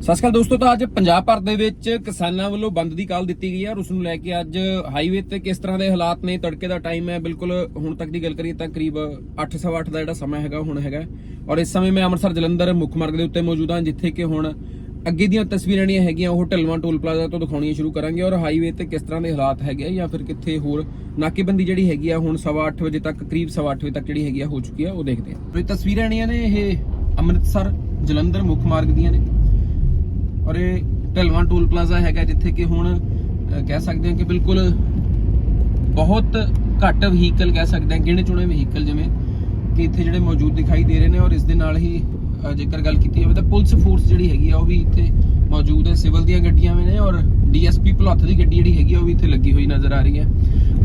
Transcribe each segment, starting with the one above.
ਸਤਿ ਸ਼੍ਰੀ ਅਕਾਲ ਦੋਸਤੋ, ਤਾਂ ਅੱਜ ਪੰਜਾਬ ਭਰ ਦੇ ਵਿੱਚ ਕਿਸਾਨਾਂ ਵੱਲੋਂ ਬੰਦ ਦੀ ਕਾਲ ਦਿੱਤੀ ਗਈ ਹੈ ਔਰ ਉਸ ਨੂੰ ਲੈ ਕੇ ਅੱਜ ਹਾਈਵੇ ਤੇ ਕਿਸ ਤਰ੍ਹਾਂ ਦੇ ਹਾਲਾਤ ਨੇ, ਤੜਕੇ ਦਾ ਟਾਈਮ ਹੈ, ਬਿਲਕੁਲ ਹੁਣ ਤੱਕ ਦੀ ਗੱਲ ਕਰੀਏ ਤਾਂ ਕਰੀਬ 8:30 ਦਾ ਜਿਹੜਾ ਸਮਾਂ ਹੈਗਾ, ਹੁਣ ਹੈਗਾ। ਔਰ ਇਸ ਸਮੇਂ ਮੈਂ ਅੰਮ੍ਰਿਤਸਰ ਜਲੰਧਰ ਮੁੱਖ ਮਾਰਗ ਦੇ ਉੱਤੇ ਮੌਜੂਦ ਹਾਂ, ਜਿੱਥੇ ਕਿ ਹੁਣ ਅੱਗੇ ਦੀਆਂ ਤਸਵੀਰਾਂ ਜਿਹੜੀਆਂ ਹੈਗੀਆਂ, ਉਹ ਢਲਵਾਂ ਟੋਲ ਪਲਾਜ਼ਾ ਤੋਂ ਦਿਖਾਉਣੀਆਂ ਸ਼ੁਰੂ ਕਰਾਂਗੇ। ਔਰ ਹਾਈਵੇ ਤੇ ਕਿਸ ਤਰ੍ਹਾਂ ਦੇ ਹਾਲਾਤ ਹੈਗੇ ਆ ਜਾਂ ਫਿਰ ਕਿੱਥੇ ਹੋਰ ਨਾਕੇਬੰਦੀ ਜਿਹੜੀ ਹੈਗੀ ਆ, ਹੁਣ 8:30 ਵਜੇ ਤੱਕ, ਕਰੀਬ 8:30 ਵਜੇ ਤੱਕ ਜਿਹੜੀ ਹੈਗੀ ਆ, ਹੋ ਚੁੱਕੀ ਆ, ਉਹ ਦੇਖਦੇ ਆ ਇਹ ਤਸਵੀਰਾਂ ਜਿਹੜੀਆਂ ਨੇ, ਇਹ ਅੰਮ੍ਰਿਤਸਰ ਜਲੰਧਰ ਮੁੱਖ ਮਾਰਗ ਦੀਆਂ ਨੇ। ਔਰ ਇਹ ਢਲਵਾਂ ਟੋਲ ਪਲਾਜ਼ਾ ਹੈਗਾ ਜਿੱਥੇ ਕਿ ਹੁਣ ਕਹਿ ਸਕਦੇ ਹਾਂ ਕਿ ਬਿਲਕੁਲ ਬਹੁਤ ਘੱਟ ਵਹੀਕਲ ਕਹਿ ਸਕਦੇ ਹਾਂ, ਗਿਣੇ ਚੁਣੇ ਵਹੀਕਲ ਜਿਵੇਂ ਕਿ ਇੱਥੇ ਜਿਹੜੇ ਮੌਜੂਦ ਦਿਖਾਈ ਦੇ ਰਹੇ ਨੇ ਔਰ ਇਸ ਦੇ ਨਾਲ ਹੀ ਜੇਕਰ ਗੱਲ ਕੀਤੀ ਜਾਵੇ ਤਾਂ ਪੁਲਿਸ ਫੋਰਸ ਜਿਹੜੀ ਹੈਗੀ ਆ, ਉਹ ਵੀ ਇੱਥੇ ਮੌਜੂਦ ਹੈ। ਸਿਵਲ ਦੀਆਂ ਗੱਡੀਆਂ ਵੀ ਨੇ ਔਰ ਡੀਐਸਪੀ ਭਲੱਥ ਦੀ ਗੱਡੀ ਜਿਹੜੀ ਹੈਗੀ ਆ, ਉਹ ਵੀ ਇੱਥੇ ਲੱਗੀ ਹੋਈ ਨਜ਼ਰ ਆ ਰਹੀ ਹੈ।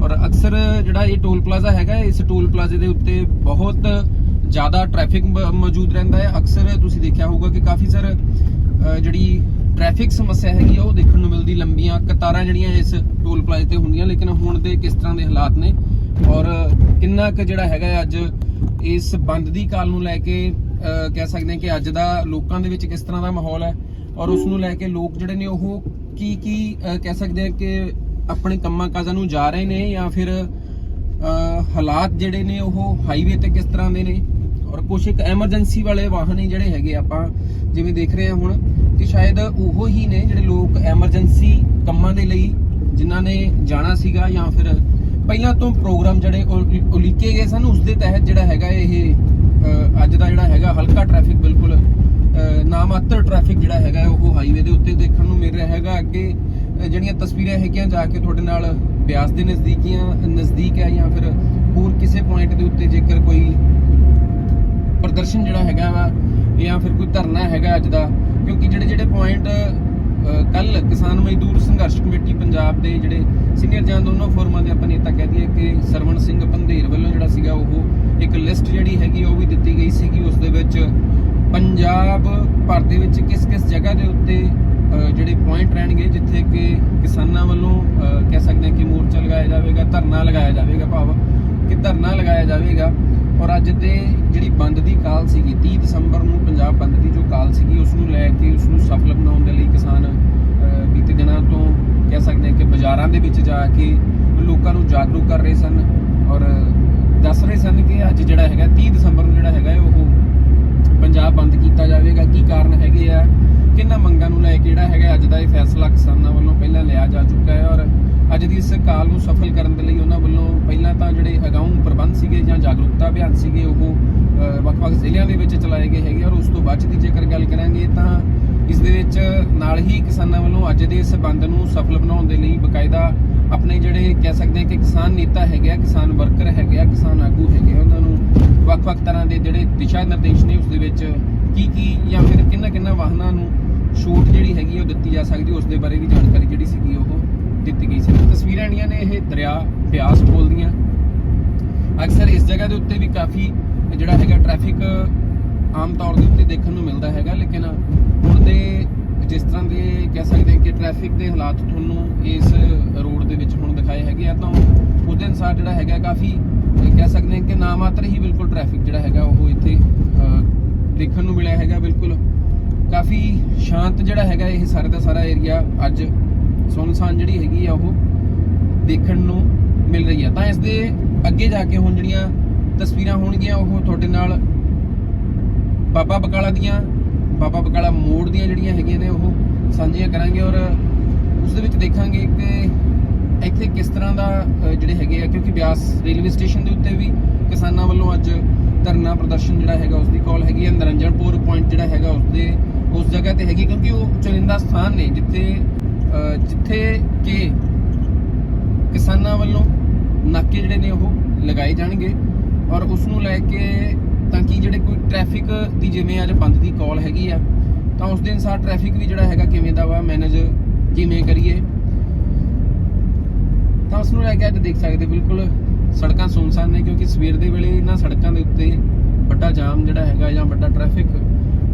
ਔਰ ਅਕਸਰ ਜਿਹੜਾ ਇਹ ਟੋਲ ਪਲਾਜ਼ਾ ਹੈਗਾ, ਇਸ ਟੋਲ ਪਲਾਜ਼ੇ ਦੇ ਉੱਤੇ ਬਹੁਤ ਜ਼ਿਆਦਾ ਟ੍ਰੈਫਿਕ ਮੌਜੂਦ ਰਹਿੰਦਾ ਹੈ। ਅਕਸਰ ਤੁਸੀਂ ਦੇਖਿਆ ਹੋਊਗਾ ਕਿ ਕਾਫੀ ਸਰ ਜਿਹੜੀ ਟ੍ਰੈਫਿਕ ਸਮੱਸਿਆ ਹੈਗੀ ਆ, ਉਹ ਦੇਖਣ ਨੂੰ ਮਿਲਦੀ ਲੰਬੀਆਂ ਕਤਾਰਾਂ ਜਿਹੜੀਆਂ ਇਸ ਟੋਲ ਪਲਾਜ਼ੇ ਤੇ ਹੁੰਦੀਆਂ, ਲੇਕਿਨ ਹੁਣ ਦੇ ਕਿਸ ਤਰ੍ਹਾਂ ਦੇ ਹਾਲਾਤ ਨੇ? ਔਰ ਕਿੰਨਾ ਕੁ ਜਿਹੜਾ ਹੈਗਾ ਅੱਜ ਇਸ ਬੰਦ ਦੀ ਕਾਲ ਨੂੰ ਲੈ ਕੇ ਕਹਿ ਸਕਦੇ ਹਾਂ ਕਿ ਅੱਜ ਦਾ ਲੋਕਾਂ ਦੇ ਵਿੱਚ ਕਿਸ ਤਰ੍ਹਾਂ ਦਾ ਮਾਹੌਲ ਹੈ? ਔਰ ਉਸ ਨੂੰ ਲੈ ਕੇ ਲੋਕ ਜਿਹੜੇ ਨੇ, ਉਹ ਕੀ ਕੀ ਕਹਿ ਸਕਦੇ ਹਾਂ ਕਿ ਆਪਣੇ ਕੰਮਾਂ ਕਾਜਾਂ ਨੂੰ ਜਾ ਰਹੇ ਨੇ ਜਾਂ ਫਿਰ ਹਾਲਾਤ ਜਿਹੜੇ ਨੇ, ਉਹ ਹਾਈਵੇ ਤੇ ਕਿਸ ਤਰ੍ਹਾਂ ਦੇ ਨੇ? ਔਰ ਕੁਝ ਇੱਕ ਐਮਰਜੈਂਸੀ ਵਾਲੇ ਵਾਹਨ ਹੀ ਜਿਹੜੇ ਹੈਗੇ ਆਪਾਂ, ਜਿਵੇਂ ਦੇਖ ਰਹੇ ਹਾਂ ਹੁਣ ਕਿ ਸ਼ਾਇਦ ਉਹ ਹੀ ਨੇ ਜਿਹੜੇ ਲੋਕ ਐਮਰਜੈਂਸੀ ਕੰਮਾਂ ਦੇ ਲਈ ਜਿਨ੍ਹਾਂ ਨੇ ਜਾਣਾ ਸੀਗਾ ਜਾਂ ਫਿਰ ਪਹਿਲਾਂ ਤੋਂ ਪ੍ਰੋਗਰਾਮ ਜਿਹੜੇ ਉਲੀਕੇ ਗਏ ਸਨ ਉਸ ਦੇ ਤਹਿਤ ਜਿਹੜਾ ਹੈਗਾ ਇਹ ਅੱਜ ਦਾ ਜਿਹੜਾ ਹੈਗਾ ਹਲਕਾ ਟ੍ਰੈਫਿਕ ਬਿਲਕੁਲ ਨਾਮਾਤਰ ਟ੍ਰੈਫਿਕ ਜਿਹੜਾ ਹੈਗਾ ਉਹ ਹਾਈਵੇ ਦੇ ਉੱਤੇ ਦੇਖਣ ਨੂੰ ਮਿਲ ਰਿਹਾ ਹੈਗਾ। ਅੱਗੇ ਜਿਹੜੀਆਂ ਤਸਵੀਰਾਂ ਹੈਗੀਆਂ ਜਾ ਕੇ ਤੁਹਾਡੇ ਨਾਲ ਬਿਆਸ ਦੇ ਨਜ਼ਦੀਕੀਆਂ, ਨਜ਼ਦੀਕ ਹੈ ਜਾਂ ਫਿਰ ਹੋਰ ਕਿਸੇ ਪੁਆਇੰਟ ਦੇ ਉੱਤੇ ਜੇਕਰ ਕੋਈ ਪ੍ਰਦਰਸ਼ਨ ਜਿਹੜਾ ਹੈਗਾ ਵਾ ਜਾਂ ਫਿਰ ਕੋਈ ਧਰਨਾ ਹੈਗਾ ਅੱਜ ਦਾ ਕਿਉਂਕਿ ਜਿਹੜੇ ਜਿਹੜੇ ਪੁਆਇੰਟ ਕੱਲ ਕਿਸਾਨ ਮਜ਼ਦੂਰ ਸੰਘਰਸ਼ ਕਮੇਟੀ ਪੰਜਾਬ ਦੇ ਜਿਹੜੇ ਸੀਨੀਅਰ ਜਾਂ ਦੋਨੋਂ ਫੋਰਮਾਂ ਦੇ ਆਪਾਂ ਨੇਤਾ ਕਹਿ ਦਈਏ ਕਿ ਸਰਵਣ ਸਿੰਘ ਪੰਧੇਰ ਵੱਲੋਂ ਜਿਹੜਾ ਸੀਗਾ ਉਹ ਇੱਕ ਲਿਸਟ ਜਿਹੜੀ ਹੈਗੀ ਉਹ ਵੀ ਦਿੱਤੀ ਗਈ ਸੀਗੀ। ਉਸ ਦੇ ਵਿੱਚ ਪੰਜਾਬ ਭਰ ਦੇ ਵਿੱਚ ਕਿਸ ਕਿਸ ਜਗ੍ਹਾ ਦੇ ਉੱਤੇ ਜਿਹੜੇ ਪੁਆਇੰਟ ਰਹਿਣਗੇ, ਜਿੱਥੇ ਕਿ ਕਿਸਾਨਾਂ ਵੱਲੋਂ ਕਹਿ ਸਕਦੇ ਹਾਂ ਕਿ ਮੋਰਚਾ ਲਗਾਇਆ ਜਾਵੇਗਾ, ਧਰਨਾ ਲਗਾਇਆ ਜਾਵੇਗਾ ਭਾਵ ਕਿ ਧਰਨਾ ਲਗਾਇਆ ਜਾਵੇਗਾ। ਔਰ ਅੱਜ ਦੇ ਕਾਲ ਸੀਗੀ 30 ਦਸੰਬਰ ਨੂੰ ਪੰਜਾਬ ਬੰਦ ਦੀ ਜੋ ਕਾਲ ਸੀਗੀ ਉਸ ਨੂੰ ਲੈ ਕੇ ਉਸ ਨੂੰ ਸਫਲ ਬਣਾਉਣ ਦੇ ਲਈ ਕਿਸਾਨ ਅਹ, ਬੀਤੇ ਦਿਨਾਂ ਤੋਂ ਕਹਿ ਸਕਦੇ ਹਾਂ ਦੇ ਵਿੱਚ ਜਾ ਕੇ ਲੋਕਾਂ ਨੂੰ ਜਾਗਰੂਕ ਕਰ ਰਹੇ ਸਨ ਔਰ ਦੱਸ ਰਹੇ ਸਨ ਕਿ ਅੱਜ ਜਿਹੜਾ ਹੈਗਾ 30 ਦਸੰਬਰ ਨੂੰ ਜਿਹੜਾ ਹੈਗਾ ਉਹ ਪੰਜਾਬ ਬੰਦ ਕੀਤਾ ਜਾਵੇਗਾ। ਕੀ ਕਾਰਨ ਹੈਗੇ ਆ? ਕਿੰਨਾ ਮੰਗਾਂ ਨੂੰ ਲੈ ਕੇ ਜਿਹੜਾ ਹੈਗਾ, ਅੱਜ ਦਾ ਇਹ ਫੈਸਲਾ ਕਿਸਾਨਾਂ ਵੱਲੋਂ ਪਹਿਲਾਂ ਲਿਆ ਜਾ ਚੁੱਕਾ ਹੈ ਔਰ ਅੱਜ ਦੀ ਇਸ ਕਾਲ ਨੂੰ ਸਫਲ ਕਰਨ ਦੇ ਲਈ ਉਹਨਾਂ ਵੱਲੋਂ ਪਹਿਲਾਂ ਤਾਂ ਜਿਹੜੇ ਅਗਾਊਂ ਪ੍ਰਬੰਧ ਸੀਗੇ ਜਾਂ ਜਾਗਰੂਕਤਾ ਅਭਿਆਨ ਸੀਗੇ, ਉਹ ਵੱਖ-ਵੱਖ ਜ਼ਿਲ੍ਹਿਆਂ ਦੇ ਵਿੱਚ ਚਲਾਏ ਗਏ ਹੈਗੇ ਔਰ ਉਸ ਤੋਂ ਬਾਅਦ 'ਚ ਦੀ ਜੇਕਰ ਗੱਲ ਕਰਾਂਗੇ ਤਾਂ ਇਸ ਦੇ ਵਿੱਚ ਨਾਲ ਹੀ ਕਿਸਾਨਾਂ ਵੱਲੋਂ ਅੱਜ ਦੇ ਇਸ ਬੰਦ ਨੂੰ ਸਫਲ ਬਣਾਉਣ ਦੇ ਲਈ ਆਪਣੇ ਜਿਹੜੇ ਕਹਿ ਸਕਦੇ ਹਾਂ ਕਿ ਕਿਸਾਨ ਨੇਤਾ ਹੈਗੇ ਆ, ਕਿਸਾਨ ਵਰਕਰ ਹੈਗੇ ਆ, ਕਿਸਾਨ ਆਗੂ ਹੈਗੇ ਆ, ਉਹਨਾਂ ਨੂੰ ਵੱਖ-ਵੱਖ ਤਰ੍ਹਾਂ ਦੇ ਜਿਹੜੇ ਦਿਸ਼ਾ ਨਿਰਦੇਸ਼ ਨੇ, ਉਸ ਦੇ ਵਿੱਚ ਕੀ ਕੀ ਜਾਂ ਫਿਰ ਕਿੰਨਾ ਕਿੰਨਾ ਵਾਹਨਾਂ ਨੂੰ ਛੂਟ ਜਿਹੜੀ ਹੈਗੀ ਉਹ ਦਿੱਤੀ ਜਾ ਸਕਦੀ, ਉਸ ਦੇ ਬਾਰੇ ਵੀ ਜਾਣਕਾਰੀ ਜਿਹੜੀ ਸੀਗੀ, ਉਹ ਦਿੱਤੀ ਗਈ ਸੀ। ਤਸਵੀਰਾਂ ਜਿਹੜੀਆਂ ਨੇ, ਇਹ ਦਰਿਆ ਬਿਆਸ ਪੁਲ ਦੀਆਂ। ਅਕਸਰ ਇਸ ਜਗ੍ਹਾ ਦੇ ਉੱਤੇ ਵੀ ਕਾਫੀ ਜਿਹੜਾ ਹੈਗਾ ਟ੍ਰੈਫਿਕ ਆਮ ਤੌਰ ਦੇ ਉੱਤੇ ਦੇਖਣ ਨੂੰ ਮਿਲਦਾ ਹੈਗਾ, ਲੇਕਿਨ ਹੁਣ ਦੇ ਜਿਸ ਤਰ੍ਹਾਂ ਦੇ ਕਹਿ ਸਕਦੇ ਹਾਂ ਕਿ ਟ੍ਰੈਫਿਕ ਦੇ ਹਾਲਾਤ ਤੁਹਾਨੂੰ ਇਸ ਰੋਡ ਦੇ ਵਿੱਚ ਹੁਣ ਦਿਖਾਏ ਹੈਗੇ ਆ, ਤਾਂ ਉਹਦੇ ਅਨਸਾਰ ਜਿਹੜਾ ਹੈਗਾ ਕਾਫੀ ਕਹਿ ਸਕਦੇ ਹਾਂ ਕਿ ਨਾਮਾਤਰ ਹੀ ਬਿਲਕੁਲ ਟ੍ਰੈਫਿਕ ਜਿਹੜਾ ਹੈਗਾ ਉਹ ਇੱਥੇ ਦੇਖਣ ਨੂੰ ਮਿਲਿਆ ਹੈਗਾ ਬਿਲਕੁਲ। ਕਾਫੀ ਸ਼ਾਂਤ ਜਿਹੜਾ ਹੈਗਾ ਇਹ ਸਾਰੇ ਦਾ ਸਾਰਾ ਏਰੀਆ ਅੱਜ ਸੁਨਸਾਨ ਜਿਹੜੀ ਹੈਗੀ ਆ ਉਹ ਦੇਖਣ ਨੂੰ ਮਿਲ ਰਹੀ ਆ। ਤਾਂ ਇਸ ਦੇ ਅੱਗੇ ਜਾ ਕੇ ਹੁਣ ਜਿਹੜੀਆਂ ਤਸਵੀਰਾਂ ਹੋਣਗੀਆਂ, ਉਹ ਤੁਹਾਡੇ ਨਾਲ ਬਾਬਾ ਬਕਾਲਾ ਦੀਆਂ ਬਾਬਾ ਬਕਾਲਾ ਮੋੜ ਦੀਆਂ ਜਿਹੜੀਆਂ ਹੈਗੀਆਂ ਨੇ, ਉਹ ਸਾਂਝੀਆਂ ਕਰਾਂਗੇ ਔਰ ਉਸ ਦੇ ਵਿੱਚ ਦੇਖਾਂਗੇ ਕਿ ਇੱਥੇ ਕਿਸ ਤਰ੍ਹਾਂ ਦਾ ਜਿਹੜੇ ਹੈਗੇ ਆ, ਕਿਉਂਕਿ ਬਿਆਸ ਰੇਲਵੇ ਸਟੇਸ਼ਨ ਦੇ ਉੱਤੇ ਵੀ ਕਿਸਾਨਾਂ ਵੱਲੋਂ ਅੱਜ ਧਰਨਾ ਪ੍ਰਦਰਸ਼ਨ ਜਿਹੜਾ ਹੈਗਾ ਉਸ ਦੀ ਕਾਲ ਹੈਗੀ ਹੈ ਨਰਿੰਜਨਪੁਰ ਪੁਆਇੰਟ ਜਿਹੜਾ ਹੈਗਾ ਉਸ ਦੇ ਉਸ ਜਗ੍ਹਾ ਤੇ ਹੈਗੀ ਕਿਉਂਕਿ ਉਹ ਚੁਣਿੰਦਾ ਸਥਾਨ ਨੇ, ਜਿੱਥੇ ਜਿੱਥੇ ਕਿ ਕਿਸਾਨਾਂ ਵੱਲੋਂ ਨਾਕੇ ਜਿਹੜੇ ਨੇ ਉਹ ਲਗਾਏ ਜਾਣਗੇ ਔਰ ਉਸ ਨੂੰ ਲੈ ਕੇ ਤਾਂ ਕਿ ਜਿਹੜੇ ਕੋਈ ਟ੍ਰੈਫਿਕ ਦੀ ਜਿਵੇਂ ਅੱਜ ਬੰਦ ਦੀ ਕਾਲ ਹੈਗੀ ਆ, ਤਾਂ ਉਸ ਦੇ ਅਨਸਾਰ ਟ੍ਰੈਫਿਕ ਵੀ ਜਿਹੜਾ ਹੈਗਾ ਕਿਵੇਂ ਦਾ ਵਾ ਮੈਨੇਜ ਕਿਵੇਂ ਕਰੀਏ। ਤਾਂ ਉਸ ਨੂੰ ਲੈ ਕੇ ਅੱਜ ਦੇਖ ਸਕਦੇ, ਬਿਲਕੁਲ ਸੜਕਾਂ ਸੁੰਨਸਾਨ ਨੇ, ਕਿਉਂਕਿ ਸਵੇਰ ਦੇ ਵੇਲੇ ਇਹਨਾਂ ਸੜਕਾਂ ਦੇ ਉੱਤੇ ਵੱਡਾ ਜਾਮ ਜਿਹੜਾ ਹੈਗਾ ਜਾਂ ਵੱਡਾ ਟ੍ਰੈਫਿਕ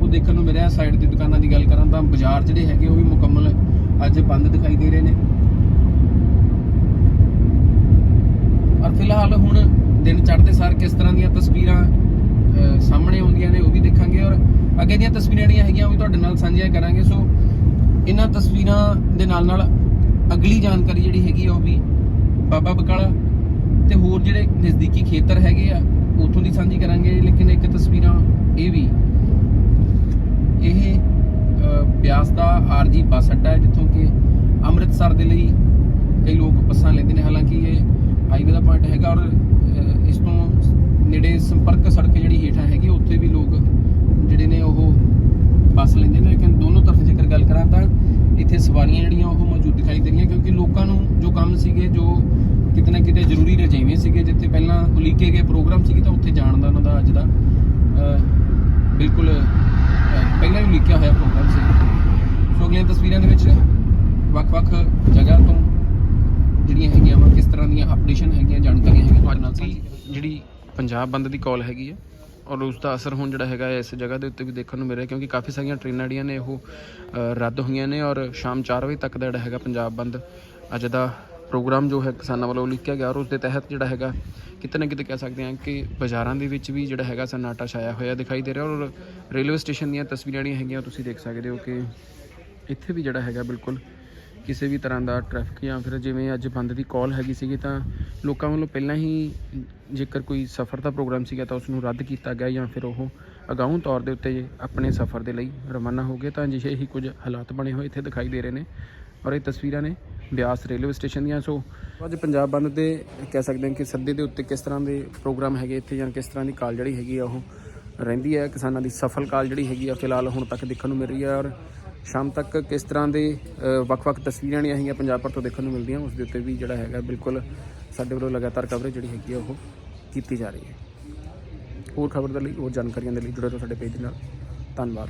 ਉਹ ਦੇਖਣ ਨੂੰ ਮਿਲਿਆ। ਸਾਈਡ ਦੀ ਦੁਕਾਨਾਂ ਦੀ ਗੱਲ ਕਰਾਂ ਤਾਂ ਬਾਜ਼ਾਰ ਜਿਹੜੇ ਹੈਗੇ, ਉਹ ਵੀ ਮੁਕੰਮਲ ਅੱਜ ਬੰਦ ਦਿਖਾਈ ਦੇ ਰਹੇ ਨੇ। ਔਰ ਫਿਲਹਾਲ ਹੁਣ ਦਿਨ ਚੜ੍ਹਦੇ ਸਾਰ ਕਿਸ ਤਰ੍ਹਾਂ ਦੀਆਂ ਤਸਵੀਰਾਂ ਸਾਹਮਣੇ ਆਉਂਦੀਆਂ ਨੇ, ਉਹ ਵੀ ਦੇਖਾਂਗੇ। ਔਰ ਅੱਗੇ ਦੀਆਂ ਤਸਵੀਰਾਂ ਜਿਹੜੀਆਂ ਹੈਗੀਆਂ, ਉਹ ਵੀ ਤੁਹਾਡੇ ਨਾਲ ਸਾਂਝੀਆਂ ਕਰਾਂਗੇ। ਸੋ, ਇਹਨਾਂ ਤਸਵੀਰਾਂ ਦੇ ਨਾਲ ਨਾਲ ਅਗਲੀ ਜਾਣਕਾਰੀ ਜਿਹੜੀ ਹੈਗੀ ਆ, ਉਹ ਵੀ ਬਾਬਾ ਬਕਾਲਾ ਤੇ ਹੋਰ ਜਿਹੜੇ ਨਜ਼ਦੀਕੀ ਖੇਤਰ ਹੈਗੇ ਆ, ਉਥੋਂ ਦੀ ਸਾਂਝੀ ਕਰਾਂਗੇ। ਲੇਕਿਨ ਇੱਕ ਤਸਵੀਰਾਂ ਇਹ ਵੀ, ਇਹ ਬਿਆਸ ਦਾ ਆਰਜੀ ਬੱਸ ਅੱਡਾ ਹੈ, ਜਿੱਥੋਂ ਕਿ ਅੰਮ੍ਰਿਤਸਰ ਦੇ ਲਈ ਕਈ ਲੋਕ ਬੱਸਾਂ ਲੈਂਦੇ ਨੇ। ਹਾਲਾਂਕਿ ਇਹ ਹਾਈਵੇ ਦਾ ਪੁਆਇੰਟ ਹੈਗਾ ਔਰ ਇਸ ਤੋਂ ਨੇੜੇ ਸੰਪਰਕ ਸੜਕ ਜਿਹੜੀ ਹੇਠਾਂ ਹੈਗੀ, ਉੱਥੇ ਵੀ ਲੋਕ ਜਿਹੜੇ ਨੇ ਉਹ ਬੱਸ ਲੈਂਦੇ ਨੇ। ਲੇਕਿਨ ਦੋਨੋਂ ਤਰਫ ਜੇਕਰ ਗੱਲ ਕਰਾਂ ਤਾਂ ਇੱਥੇ ਸਵਾਰੀਆਂ ਜਿਹੜੀਆਂ ਉਹ ਮੌਜੂਦ ਦਿਖਾਈ ਦੇ ਰਹੀਆਂ, ਕਿਉਂਕਿ ਲੋਕਾਂ ਨੂੰ ਜੋ ਕੰਮ ਸੀਗੇ, ਜੋ ਕਿਤੇ ਨਾ ਕਿਤੇ ਜ਼ਰੂਰੀ ਰਜਾਈਵੇਂ ਸੀਗੇ, ਜਿੱਥੇ ਪਹਿਲਾਂ ਉਲੀਕੇ ਗਏ ਪ੍ਰੋਗਰਾਮ ਸੀਗੇ, ਤਾਂ ਉੱਥੇ ਜਾਣ ਦਾ ਉਹਨਾਂ ਦਾ ਅੱਜ ਦਾ ਬਿਲਕੁਲ ਪਹਿਲਾਂ ਹੀ ਉਲੀਕਿਆ ਹੋਇਆ ਪ੍ਰੋਗਰਾਮ ਸੀ। ਸੋ ਅਗਲੀਆਂ ਤਸਵੀਰਾਂ ਦੇ ਵਿੱਚ ਵੱਖ-ਵੱਖ ਜਗ੍ਹਾ ਤੋਂ ਜਿਹੜੀਆਂ ਹੈਗੀਆਂ ਵਾ, ਕਿਸ ਤਰ੍ਹਾਂ ਦੀਆਂ ਅਪਡੇਸ਼ਨ ਹੈਗੀਆਂ, ਜਾਣਕਾਰੀਆਂ ਹੈਗੀਆਂ, ਤੁਹਾਡੇ ਨਾਲ ਸਾਂਝੀ ਜਿਹੜੀ ਪੰਜਾਬ ਬੰਦ ਦੀ ਕਾਲ ਹੈਗੀ ਹੈ ਔਰ ਉਸ ਦਾ ਅਸਰ ਹੁਣ ਜਿਹੜਾ ਹੈਗਾ ਇਸ ਜਗ੍ਹਾ ਦੇ ਉੱਤੇ ਵੀ ਦੇਖਣ ਨੂੰ ਮਿਲ ਰਿਹਾ ਕਿਉਂਕਿ ਕਾਫੀ ਸਾਰੀਆਂ ਟ੍ਰੇਨਾਂ ਜਿਹੜੀਆਂ ਨੇ ਉਹ ਰੱਦ ਹੋਈਆਂ ਨੇ ਔਰ ਸ਼ਾਮ 4 ਵਜੇ ਤੱਕ ਦਾ ਜਿਹੜਾ ਹੈਗਾ ਪੰਜਾਬ ਬੰਦ ਅੱਜ ਦਾ ਪ੍ਰੋਗਰਾਮ ਜੋ ਹੈ ਕਿਸਾਨਾਂ ਵੱਲੋਂ ਲਿਖਿਆ ਗਿਆ ਔਰ ਉਸ ਦੇ ਤਹਿਤ ਜਿਹੜਾ ਹੈਗਾ ਕਿਤੇ ਨਾ ਕਿਤੇ ਕਹਿ ਸਕਦੇ ਹਾਂ ਕਿ ਬਾਜ਼ਾਰਾਂ ਦੇ ਵਿੱਚ ਵੀ ਜਿਹੜਾ ਹੈਗਾ ਸਨਾਟਾ ਛਾਇਆ ਹੋਇਆ ਦਿਖਾਈ ਦੇ ਰਿਹਾ ਔਰ ਰੇਲਵੇ ਸਟੇਸ਼ਨ ਦੀਆਂ ਤਸਵੀਰਾਂ ਜਿਹੜੀਆਂ ਹੈਗੀਆਂ ਤੁਸੀਂ ਦੇਖ ਸਕਦੇ ਹੋ ਕਿ ਇੱਥੇ ਵੀ ਜਿਹੜਾ ਹੈਗਾ ਬਿਲਕੁਲ ਕਿਸੇ ਵੀ ਤਰ੍ਹਾਂ ਦਾ ਟ੍ਰੈਫਿਕ ਜਾਂ ਫਿਰ ਜਿਵੇਂ ਅੱਜ ਬੰਦ ਦੀ ਕਾਲ ਹੈਗੀ ਸੀਗੀ ਤਾਂ ਲੋਕਾਂ ਵੱਲੋਂ ਪਹਿਲਾਂ ਹੀ ਜੇਕਰ ਕੋਈ ਸਫ਼ਰ ਦਾ ਪ੍ਰੋਗਰਾਮ ਸੀਗਾ ਤਾਂ ਉਸ ਨੂੰ ਰੱਦ ਕੀਤਾ ਗਿਆ ਜਾਂ ਫਿਰ ਉਹ ਅਗਾਊਂ ਤੌਰ ਦੇ ਉੱਤੇ ਆਪਣੇ ਸਫ਼ਰ ਦੇ ਲਈ ਰਵਾਨਾ ਹੋ ਗਏ। ਤਾਂ ਅਜਿਹੇ ਹੀ ਕੁਝ ਹਾਲਾਤ ਬਣੇ ਹੋਏ ਇੱਥੇ ਦਿਖਾਈ ਦੇ ਰਹੇ ਨੇ ਔਰ ਇਹ ਤਸਵੀਰਾਂ ਨੇ ਬਿਆਸ ਰੇਲਵੇ ਸਟੇਸ਼ਨ ਦੀਆਂ। ਸੋ ਅੱਜ ਪੰਜਾਬ ਬੰਦ ਦੇ ਕਹਿ ਸਕਦੇ ਹਾਂ ਕਿ ਸੱਦੇ ਦੇ ਉੱਤੇ ਕਿਸ ਤਰ੍ਹਾਂ ਦੇ ਪ੍ਰੋਗਰਾਮ ਹੈਗੇ ਇੱਥੇ ਜਾਂ ਕਿਸ ਤਰ੍ਹਾਂ ਦੀ ਕਾਲ ਜਿਹੜੀ ਹੈਗੀ ਆ ਉਹ ਰਹਿੰਦੀ ਹੈ। ਕਿਸਾਨਾਂ ਦੀ ਸਫਲ ਕਾਲ ਜਿਹੜੀ ਹੈਗੀ ਆ ਫਿਲਹਾਲ ਹੁਣ ਤੱਕ ਦੇਖਣ ਨੂੰ ਮਿਲ ਰਹੀ ਹੈ ਔਰ ਸ਼ਾਮ ਤੱਕ ਕਿਸ ਤਰ੍ਹਾਂ ਦੇ ਵੱਖ-ਵੱਖ ਤਸਵੀਰਾਂ ਜਿਹੜੀਆਂ ਹੈਗੀਆਂ ਪੰਜਾਬ ਭਰ ਤੋਂ ਦੇਖਣ ਨੂੰ ਮਿਲਦੀਆਂ, ਉਸ ਦੇ ਉੱਤੇ ਵੀ ਜਿਹੜਾ ਹੈਗਾ ਬਿਲਕੁਲ ਸਾਡੇ ਵੱਲੋਂ ਲਗਾਤਾਰ ਕਵਰੇਜ ਜਿਹੜੀ ਹੈਗੀ ਆ ਉਹ ਕੀਤੀ ਜਾ ਰਹੀ ਹੈ। ਹੋਰ ਖਬਰ ਦੇ ਲਈ, ਹੋਰ ਜਾਣਕਾਰੀਆਂ ਦੇ ਲਈ ਜੁੜੇ ਰਹੋ ਸਾਡੇ ਪੇਜ ਦੇ ਨਾਲ। ਧੰਨਵਾਦ।